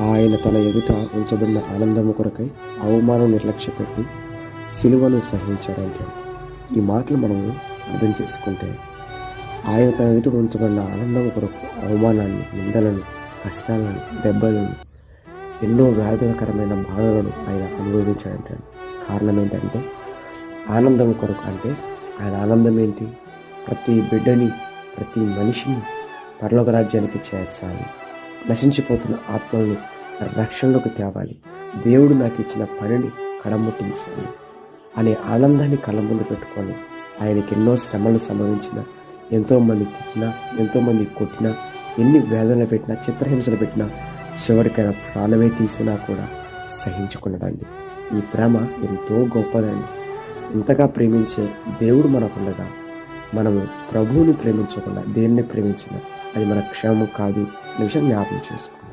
ఆయన తన ఎదుట ఉంచబడిన ఆనందము కొరకై అవమానం నిర్లక్ష్యపెట్టి సిలువను సహించాడంటే. ఈ మాటలు మనము అర్థం చేసుకుంటే ఆయన తన ఎదుట ఉంచబడిన ఆనందం కొరకు అవమానాన్ని నిందలను కష్టాలను దెబ్బలను ఎన్నో వ్యాధులకరమైన బాధలను ఆయన అనుభవించాడంటే. కారణం ఏంటంటే ఆనందం కొరకు అంటే ఆయన ఆనందం ఏంటి? ప్రతి బిడ్డని ప్రతి మనిషిని పరలోక రాజ్యానికి చేర్చాలి. నశించిపోతున్న ఆత్మల్ని రక్షణలోకి తేవాలి. దేవుడు నాకు ఇచ్చిన పనిని కడముట్టించాలి అనే ఆనందాన్ని కళ్ళ ముందు పెట్టుకొని ఆయనకి ఎన్నో శ్రమలు సంభవించిన ఎంతోమంది తిట్టినా ఎంతోమంది కొట్టినా ఎన్ని వేదనలు పెట్టినా చిత్రహింసలు పెట్టినా చివరికైనా ప్రాణమే తీసినా కూడా సహించుకున్నాడండి ఈ ప్రేమ ఎంతో గొప్పదండి. ఇంతగా ప్రేమించే దేవుడు మనకుండగా మనము ప్రభువుని ప్రేమించకుండా దేన్ని ప్రేమించినా అది మన క్షేమం కాదు అనే జ్ఞాపం చేసుకో.